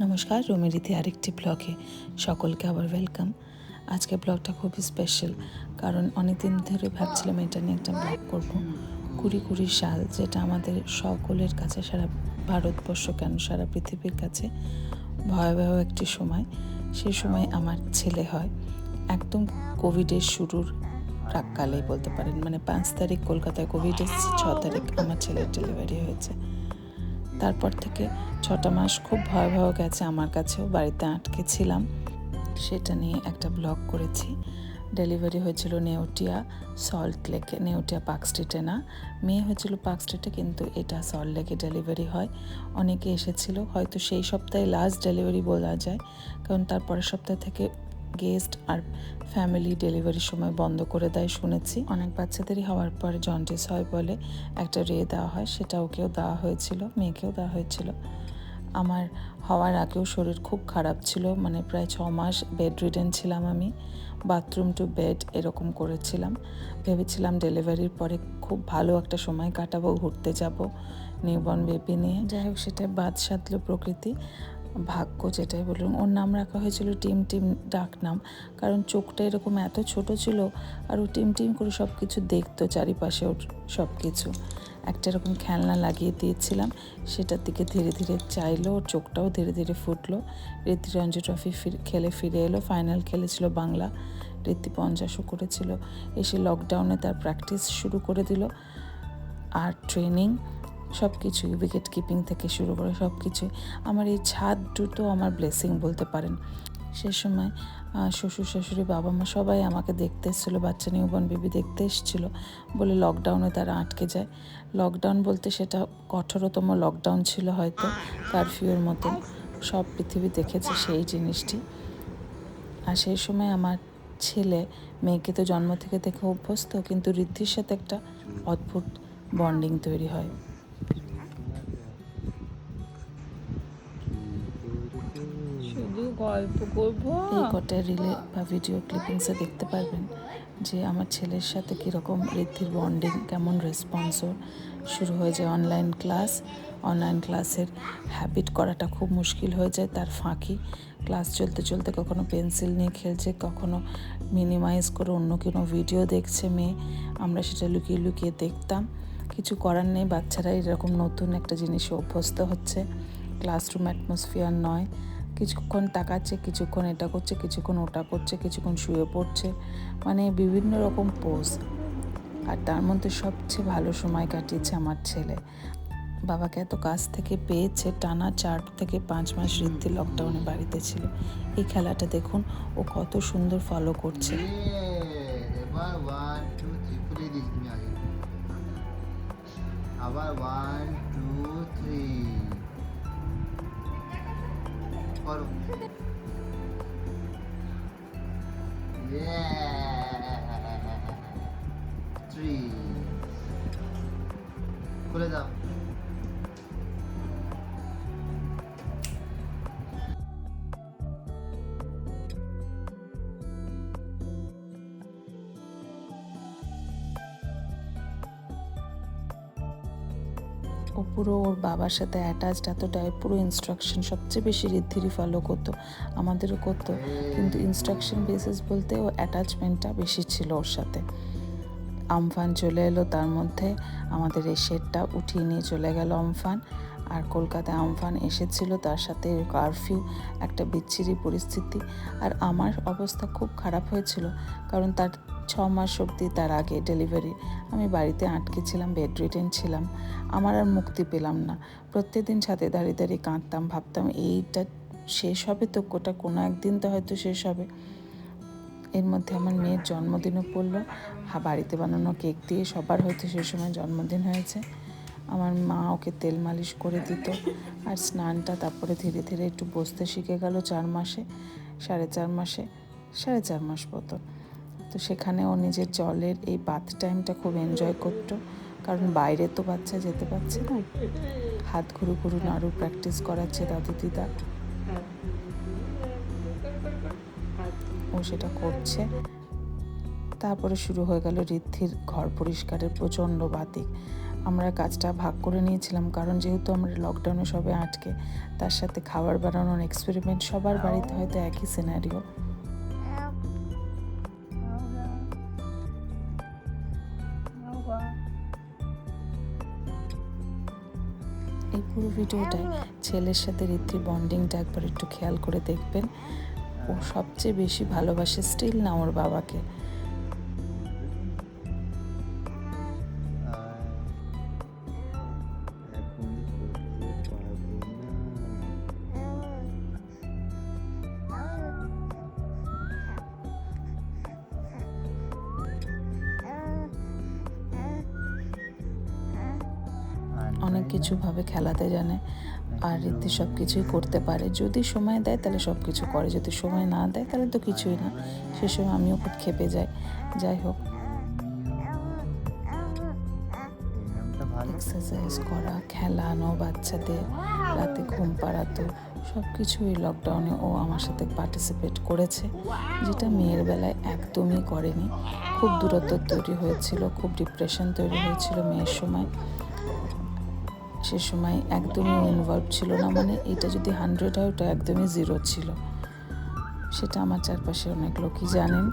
নমস্কার রুমেরিতে আরেকটি ব্লগে সকলকে আবার ওয়েলকাম আজকে ব্লগটা খুবই স্পেশাল কারণ অনেক দিন ধরে ভাবছিলাম এটা নিয়ে একটা ব্লগ করব। কুড়ি কুড়ি সাল, যেটা আমাদের সকলের কাছে, সারা ভারতবর্ষ কেন, সারা পৃথিবীর কাছে ভয়াবহ একটি সময়। সেই সময় আমার ছেলে হয়। একদম কোভিডের শুরুর প্রাককালেই বলতে পারেন মানে পাঁচ তারিখ কলকাতায় কোভিড এসেছে, ছ তারিখ আমার ছেলের ডেলিভারি হয়েছে। তারপর থেকে ছটা মাস খুব ভয়াবহ গেছে আমার কাছেও, বাড়িতে আটকে ছিলাম। সেটা নিয়ে একটা ব্লগ করেছি। ডেলিভারি হয়েছিল নেউটিয়া, সল্ট লেকে, নেউটিয়া পার্ক স্ট্রিটে না। মেয়ে হয়েছিল পার্ক স্ট্রিটে কিন্তু এটা সল্ট লেকে ডেলিভারি হয়। অনেকে এসেছিল, হয়তো সেই সপ্তাহে লাস্ট ডেলিভারি বলা যায়। কারণ তার পরের সপ্তাহ থেকে গেস্ট আর ফ্যামিলি ডেলিভারির সময় বন্ধ করে দেয় শুনেছি। অনেক বাচ্চাদেরই হওয়ার পরে জন্ডিস হয় বলে একটা রে দেওয়া হয়, সেটা ওকেও দেওয়া হয়েছিল, মেয়েকেও দেওয়া হয়েছিল। আমার হওয়ার আগেও শরীর খুব খারাপ ছিল মানে প্রায় ছ মাস বেড রিডেন ছিলাম আমি বাথরুম টু বেড এরকম করেছিলাম। ভেবেছিলাম ডেলিভারির পরে খুব ভালো একটা সময় কাটাবো, ঘুরতে যাব নিউবর্ন বেবি নিয়ে। যাই হোক, সেটা বাদ সাধলো প্রকৃতি। ভাগ্য যেটাই বলুন। ওর নাম রাখা হয়েছিল টিম টিম ডাক নাম। কারণ চোখটা এরকম এত ছোট ছিল আর ও টিম টিম করে সব কিছু দেখতো চারিপাশে ওর সব কিছু একটা এরকম খেলনা লাগিয়ে দিয়েছিলাম, সেটার দিকে ধীরে ধীরে চাইলো, ওর চোখটাও ধীরে ধীরে ফুটলো। ঋদ্ধি রঞ্জি ট্রফি খেলে ফিরে এলো ফাইনাল খেলেছিল বাংলা। ঋদ্ধি পঞ্চাশও করেছিল। এসে লকডাউনে তার প্র্যাকটিস শুরু করে দিল। আর ট্রেনিং সব কিছুই উইকেট কিপিং থেকে শুরু করে সব কিছুই আমার এই ছাদ দুটো আমার ব্লেসিং বলতে পারেন। সে সময় শ্বশুর শাশুড়ি, বাবা মা সবাই আমাকে দেখতে এসেছিল, বাচ্চা নিউবর্ন বেবি দেখতে এসেছিল বলে লকডাউনে তারা আটকে যায়। লকডাউন বলতে সেটা কঠোরতম লকডাউন ছিল হয়তো কারফিউর মতো। সব পৃথিবী দেখেছে সেই জিনিসটি। আর সেই সময় আমার ছেলে মেয়েকে তো জন্ম থেকে দেখে অভ্যস্ত, কিন্তু ঋদ্ধির সাথে একটা অদ্ভুত বন্ডিং তৈরি হয়। গল্প করব। এই কটা রিলে বা ভিডিও ক্লিপিংসে দেখতে পারবেন যে আমার ছেলের সাথে কীরকম ঋদ্ধির বন্ডিং কেমন রেসপন্স শুরু হয়ে যায় অনলাইন ক্লাস অনলাইন ক্লাসের হ্যাবিট করাটা খুব মুশকিল হয়ে যায়, তার ফাঁকি। ক্লাস চলতে চলতে কখনো পেন্সিল নিয়ে খেলছে, কখনো মিনিমাইজ করে অন্য কোনো ভিডিও দেখছে মেয়ে। আমরা সেটা লুকিয়ে লুকিয়ে দেখতাম। কিছু করার নেই, বাচ্চারা এরকম নতুন একটা জিনিসে অভ্যস্ত হচ্ছে। ক্লাসরুম অ্যাটমসফিয়ার নয়। কিছুক্ষণ তাকাচ্ছে, কিছুক্ষণ এটা করছে, কিছুক্ষণ ওটা করছে, কিছুক্ষণ শুয়ে পড়ছে। মানে বিভিন্ন রকম পোজ আর তার মধ্যে সবচেয়ে ভালো সময় কাটিয়েছে আমার ছেলে। বাবাকে এত কাছ থেকে পেয়েছে, টানা চার থেকে পাঁচ মাস ঋদ্ধি লকডাউনে বাড়িতে ছিল। এই খেলাটা দেখুন, ও কত সুন্দর ফলো করছে। এবার ওয়ান টু থ্রি খুলে দিস তুমি আগে আবার ও পুরো ওর বাবার সাথে অ্যাটাচড এতটাই পুরো ইনস্ট্রাকশন সবচেয়ে বেশি রিদ্ধিরই ফলো করতো, আমাদেরও করতো। কিন্তু ইনস্ট্রাকশন বেসিস বলতে ও অ্যাটাচমেন্টটা বেশি ছিল ওর সাথে। আমফান চলে এলো, তার মধ্যে আমাদের এই শেডটা উঠিয়ে নিয়ে চলে গেল আমফান। আর কলকাতায় আমফান এসেছিল তার সাথে কারফিউ, একটা বিচ্ছিরি পরিস্থিতি। আর আমার অবস্থা খুব খারাপ হয়েছিল, কারণ তার ছ মাস অবধি তার আগে ডেলিভারি। আমি বাড়িতে আটকে ছিলাম বেড রিটেন ছিলাম। আমার আর মুক্তি পেলাম না। প্রত্যেকদিন ছাদে দাঁড়িয়ে দাঁড়িয়ে কাঁদতাম, ভাবতাম, এইটা শেষ হবে তো? কোটা কোনো একদিন তো হয়তো শেষ হবে। এর মধ্যে আমার মেয়ের জন্মদিনও পড়ল। বাড়িতে বানানো কেক দিয়ে সবার হয়তো সেই সময় জন্মদিন হয়েছে। আমার মা ওকে তেল মালিশ করে দিত আর স্নানটা তারপরে ধীরে ধীরে একটু বসতে শিখে গেল চার মাসে, সাড়ে চার মাসে, সাড়ে চার মাস মতো। তো সেখানে ও নিজের জলের এই বাথ টাইমটা খুব এনজয় করতো, কারণ বাইরে তো বাচ্চা যেতে পারছে না। হাত ঘুরু ঘুরু নাড়ু প্র্যাকটিস করাচ্ছে দাদু দিদা। ও সেটা করছে। তারপরে শুরু হয়ে গেল ঋদ্ধির ঘর পরিষ্কারের প্রচণ্ড বাতিক। আমরা কাজটা ভাগ করে নিয়েছিলাম, কারণ যেহেতু আমরা লকডাউনে সবে আটকে, তার সাথে খাবার বানানোর এক্সপেরিমেন্ট সবার বাড়িতে হয়তো একই সিনারিও এই পুরো ভিডিওটায় ছেলের সাথে ঋদ্ধির বন্ডিংটা একবার একটু খেয়াল করে দেখবেন। ও সবচেয়ে বেশি ভালোবাসে স্টিল না ওর বাবাকে। অনেক কিছু ভাবে খেলাতে জানে আর ঋদ্ধি সব কিছুই করতে পারে। যদি সময় দেয় তাহলে সব কিছু করে যদি সময় না দেয় তাহলে তো কিছুই না। সে সময় আমিও খুব খেপে যাই। যাই হোক। এক্সারসাইজ করা খেলানো বাচ্চাদের রাতে ঘুম পাড়াতো সব কিছুই লকডাউনে ও আমার সাথে পার্টিসিপেট করেছে যেটা মেয়ের বেলায় একদমই করেনি। খুব দূরত্ব তৈরি হয়েছিল খুব ডিপ্রেশন তৈরি হয়েছিল মেয়ের সময়। সে সময় একদমই ইনভলভ ছিল না মানে এটা যদি হান্ড্রেড হয়, ওটা একদমই জিরো ছিল। সেটা আমার চারপাশে অনেক লোকই জানেন।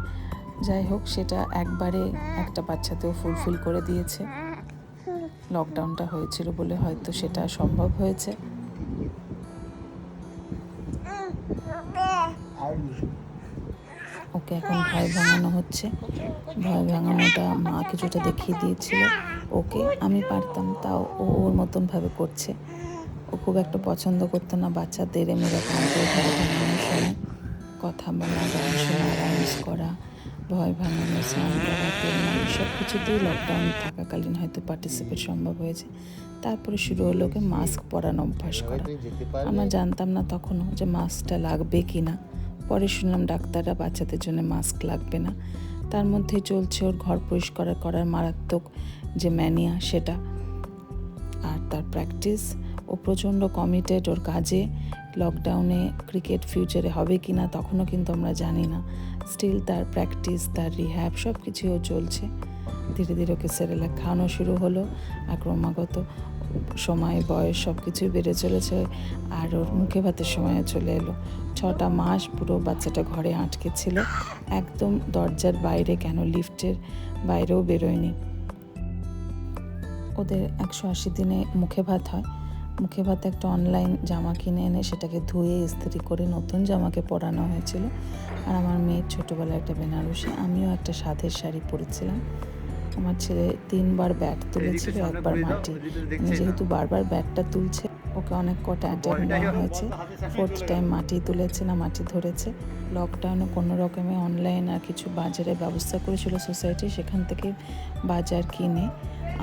যাই হোক, সেটা একবারে একটা বাচ্চাতেও ফুলফিল করে দিয়েছে। লকডাউনটা হয়েছিল বলে হয়তো সেটা সম্ভব হয়েছে। ওকে এখন ভয় ভাঙানো হচ্ছে। ভয় ভাঙানোটা মা কিছুটা দেখিয়ে দিয়েছিল। ওকে আমি পারতাম, তাও ও ওর মতনভাবে করছে। ও খুব একটা পছন্দ করতো না বাচ্চাদের এমনি রকম সময়। কথা বলা শোনা ডান্স করা, ভয় ভাঙানো, স্নান করা সব কিছুতেই লকডাউন থাকাকালীন হয়তো পার্টিসিপেট সম্ভব হয়েছে। তারপরে শুরু হলো ওকে মাস্ক পরানো অভ্যাস করা। আমরা জানতাম না তখনও যে মাস্কটা লাগবে কি না পরে শুনলাম ডাক্তাররা বাচ্চাদের জন্য মাস্ক লাগবে না। তার মধ্যে চলছে ওর ঘর পরিষ্কার করার মারাত্মক যে ম্যানিয়া সেটা। আর তার প্র্যাকটিস ও প্রচণ্ড কমিটেড ওর কাজে। লকডাউনে ক্রিকেট ফিউচারে হবে কি না তখনও কিন্তু আমরা জানি না। স্টিল তার প্র্যাকটিস তার রিহ্যাব সব কিছুও চলছে। ধীরে ধীরে ওকে সেরেলাক খাওয়ানো শুরু হলো। আর ক্রমাগত সময়, বয়স সব কিছুই বেড়ে চলেছে আর ওর মুখে ভাতের সময় চলে এলো। ছটা মাস পুরো বাচ্চাটা ঘরে আটকে ছিল। একদম দরজার বাইরে কেন লিফটের বাইরেও বেরোয়নি। ওদের একশো আশি দিনে মুখে ভাত হয়। মুখে ভাত একটা অনলাইন জামা কিনে এনে সেটাকে ধুয়ে ইস্ত্রি করে নতুন জামাকে পরানো হয়েছিল। আর আমার মেয়ের ছোটোবেলায় একটা বেনারসি, আমিও একটা সাধের শাড়ি পরেছিলাম। আমার ছেলে তিনবার ব্যাট তুলেছিল একবার মাটি যেহেতু বারবার ব্যাটটা তুলছে ওকে অনেক কটা অ্যাটাক নেওয়া হয়েছে। ফোর্থ টাইম মাটি তুলেছে না মাটি ধরেছে। লকডাউনে কোনো রকমে অনলাইন আর কিছু বাজারের ব্যবস্থা করেছিল সোসাইটি সেখান থেকে বাজার কিনে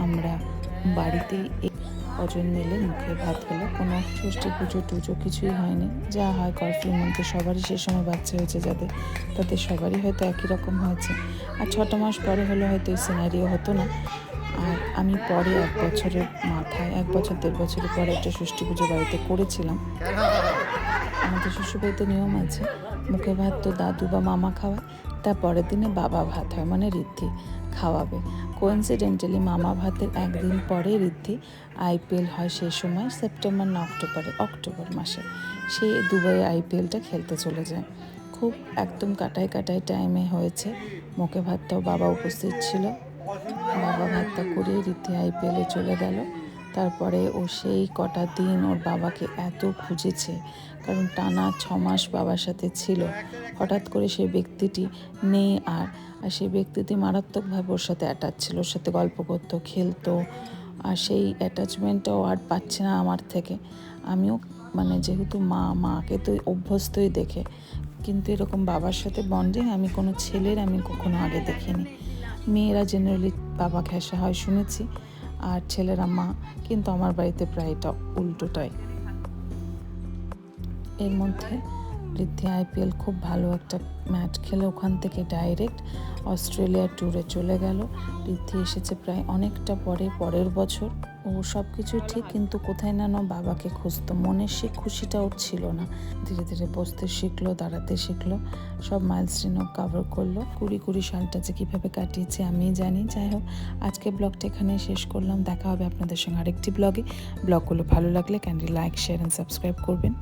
আমরা বাড়িতেই কজন মিলে মুখে ভাত হলো। কোনো ষষ্ঠী পুজো টুজো কিছুই হয়নি। যা হয় কর্ফিউর মধ্যে সবারই সে সময় বাচ্চা হয়েছে যাদের। তাদের সবারই হয়তো একই রকম হয়েছে। আর ছটা মাস পরে হলে হয়তো এই সিনারিও হতো না। আর আমি পরে এক বছরের মাথায়, এক বছর, দেড় বছরের পরে একটা ষষ্ঠী পুজো বাড়িতে করেছিলাম। আমাদের শ্বশুরবাড়িতে নিয়ম আছে, মুখে ভাত তো দাদু বা মামা খাওয়ায় তার পরের দিনে বাবা ভাত হয় মানে ঋদ্ধি খাওয়াবে। কোইন্সিডেন্টালি মামা ভাতের একদিন পরে ঋদ্ধি আইপিএল হয় সেই সময় সেপ্টেম্বর না অক্টোবরে অক্টোবর মাসে। সে দুবাই আইপিএলটা খেলতে চলে যায়। খুব একদম কাটায় কাটায় টাইমে হয়েছে। মুখে ভাতটাও বাবা উপস্থিত ছিল। বাবা ভাতটা করে রীতি আইপিএলে চলে গেল। তারপরে ও সেই কটা দিন ওর বাবাকে এত খুঁজেছে, কারণ টানা ছ মাস বাবার সাথে ছিল। হঠাৎ করে সেই ব্যক্তিটি নেই আর আর সেই ব্যক্তিটি মারাত্মকভাবে ওর সাথে অ্যাটাচ ছিল, ওর সাথে গল্প করতো, খেলতো। আর সেই অ্যাটাচমেন্টটাও আর পাচ্ছে না আমার থেকে। আমিও মানে যেহেতু মা, মাকে তো অভ্যস্তই দেখে, কিন্তু এরকম বাবার সাথে বন্ডিং আমি কোনো ছেলের আমি কখনো আগে দেখিনি। মেয়েরা জেনারেলি বাবা ঘেঁষা হয়, শুনেছি। আর ছেলেরা মা কিন্তু আমার বাড়িতে প্রায় এটা উল্টোটাই। এর মধ্যে ঋদ্ধি আইপিএল খুব ভালো একটা ম্যাচ খেলে ওখান থেকে ডাইরেক্ট অস্ট্রেলিয়ার ট্যুরে চলে গেল। ঋদ্ধি এসেছে প্রায় অনেকটা পরে, পরের বছর। ও সব কিছুই ঠিক, কিন্তু কোথায় না না বাবাকে খুঁজতো। মনের সে খুশিটা ওর ছিল না। ধীরে ধীরে বসতে শিখলো, দাঁড়াতে শিখলো, সব মাইলস্টোনও কভার করল। কুড়ি কুড়ি সালটা যে কীভাবে কাটিয়েছে আমি জানি। যাই হোক আজকে ব্লগটা এখানে শেষ করলাম। দেখা হবে আপনাদের সঙ্গে আরেকটি ব্লগে ব্লগগুলো ভালো লাগলে candy like share and subscribe করবেন।